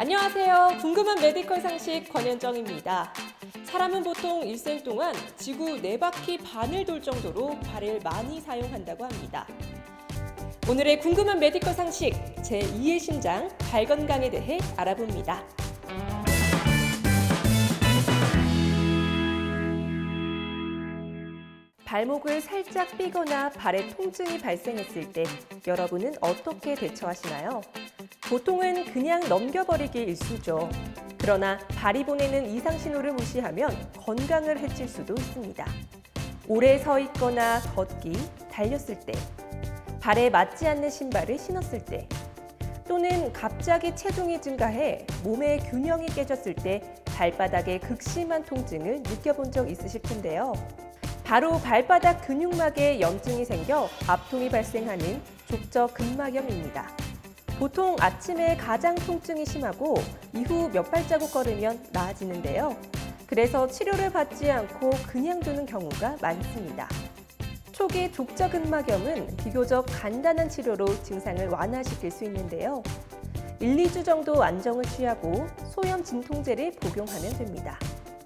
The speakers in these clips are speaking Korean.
안녕하세요. 궁금한 메디컬 상식 권현정입니다. 사람은 보통 일생 동안 지구 네 바퀴 반을 돌 정도로 발을 많이 사용한다고 합니다. 오늘의 궁금한 메디컬 상식 제2의 심장 발 건강에 대해 알아봅니다. 발목을 살짝 삐거나 발에 통증이 발생했을 때 여러분은 어떻게 대처하시나요? 보통은 그냥 넘겨버리기 일쑤죠. 그러나 발이 보내는 이상 신호를 무시하면 건강을 해칠 수도 있습니다. 오래 서 있거나 걷기, 달렸을 때, 발에 맞지 않는 신발을 신었을 때, 또는 갑자기 체중이 증가해 몸의 균형이 깨졌을 때 발바닥에 극심한 통증을 느껴본 적 있으실 텐데요. 바로 발바닥 근육막에 염증이 생겨 압통이 발생하는 족저 근막염입니다. 보통 아침에 가장 통증이 심하고 이후 몇 발자국 걸으면 나아지는데요. 그래서 치료를 받지 않고 그냥 두는 경우가 많습니다. 초기 족저 근막염은 비교적 간단한 치료로 증상을 완화시킬 수 있는데요. 1, 2주 정도 안정을 취하고 소염 진통제를 복용하면 됩니다.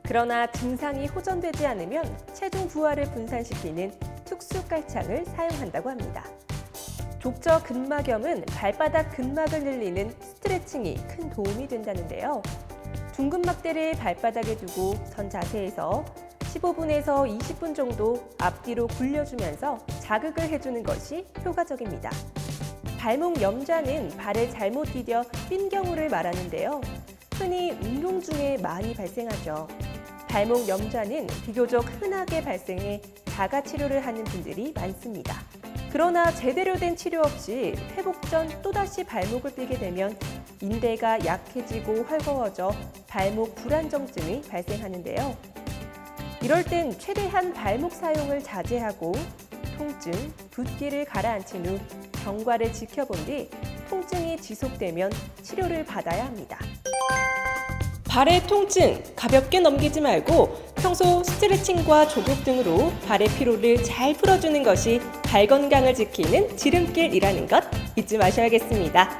그러나 증상이 호전되지 않으면 체중 부하를 분산시키는 특수 깔창을 사용한다고 합니다. 족저 근막염은 발바닥 근막을 늘리는 스트레칭이 큰 도움이 된다는데요. 둥근막대를 발바닥에 두고 선 자세에서 15분에서 20분 정도 앞뒤로 굴려주면서 자극을 해주는 것이 효과적입니다. 발목 염좌는 발을 잘못 디뎌 삔 경우를 말하는데요. 흔히 운동 중에 많이 발생하죠. 발목 염좌는 비교적 흔하게 발생해 자가 치료를 하는 분들이 많습니다. 그러나 제대로 된 치료 없이 회복 전 또다시 발목을 삐게 되면 인대가 약해지고 헐거워져 발목 불안정증이 발생하는데요. 이럴 땐 최대한 발목 사용을 자제하고 통증, 붓기를 가라앉힌 후 경과를 지켜본 뒤 통증이 지속되면 치료를 받아야 합니다. 발의 통증 가볍게 넘기지 말고 평소 스트레칭과 조국 등으로 발의 피로를 잘 풀어주는 것이 발 건강을 지키는 지름길이라는 것 잊지 마셔야겠습니다.